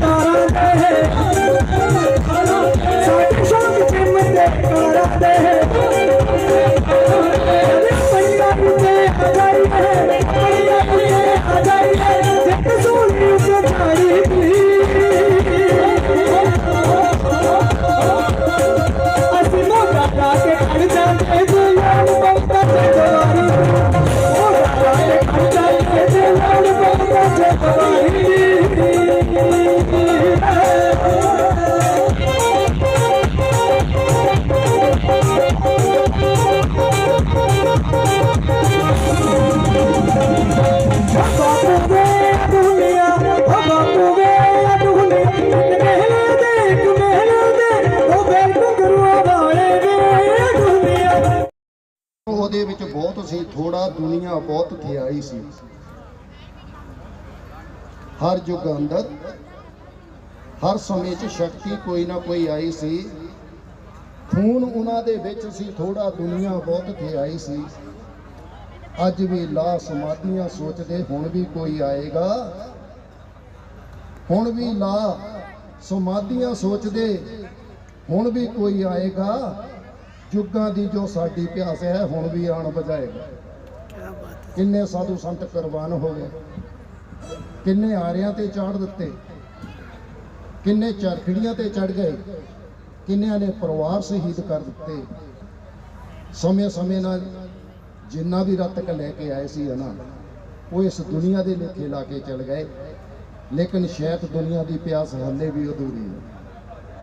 তারা ਵਿੱਚ ਬਹੁਤ ਸੀ ਥੋੜਾ ਦੁਨੀਆ ਬਹੁਤ ਥਿਆਈ ਸੀ। ਹਰ ਯੁੱਗ ਅੰਦਰ, ਹਰ ਸਮੇਂ 'ਚ ਸ਼ਕਤੀ ਕੋਈ ਨਾ ਕੋਈ ਆਈ ਸੀ। ਖੂਨ ਉਹਨਾਂ ਦੇ ਵਿੱਚ ਸੀ ਥੋੜਾ ਦੁਨੀਆ ਬਹੁਤ ਥਿਆਈ ਸੀ। ਅੱਜ ਵੀ ਲਾ ਸਮਾਧੀਆਂ ਸੋਚਦੇ, ਹੁਣ ਵੀ ਕੋਈ ਆਏਗਾ। ਹੁਣ ਵੀ ਲਾ ਸਮਾਧੀਆਂ ਸੋਚਦੇ, ਹੁਣ ਵੀ ਕੋਈ ਆਏਗਾ। ਯੁੱਗਾਂ ਦੀ ਜੋ ਸਾਡੀ ਪਿਆਸ ਹੈ ਹੁਣ ਵੀ ਆਣ ਬਜਾਏਗਾ ਕਿੰਨੇ ਸਾਧੂ ਸੰਤ ਕੁਰਬਾਨ ਹੋ ਗਏ। ਕਿੰਨੇ ਆਰਿਆਂ ਤੇ ਚਾੜ ਦਿੱਤੇ। ਕਿੰਨੇ ਚਰਖੜੀਆਂ ਤੇ ਚੜ ਗਏ। ਕਿੰਨਿਆਂ ਨੇ ਪਰਿਵਾਰ ਸ਼ਹੀਦ ਕਰ ਦਿੱਤੇ। ਸਮੇਂ ਸਮੇਂ ਨਾਲ ਜਿੰਨਾ ਵੀ ਰਤਕ ਲੈ ਕੇ ਆਏ ਸੀ ਨਾ ਉਹ ਇਸ ਦੁਨੀਆ ਦੇ ਲੇਖੇ ਲਾ ਕੇ ਚਲ ਗਏ। ਲੇਕਿਨ ਸ਼ਾਇਦ ਦੁਨੀਆ ਦੀ ਪਿਆਸ ਹਾਲੇ ਵੀ ਅਧੂਰੀ ਹੈ।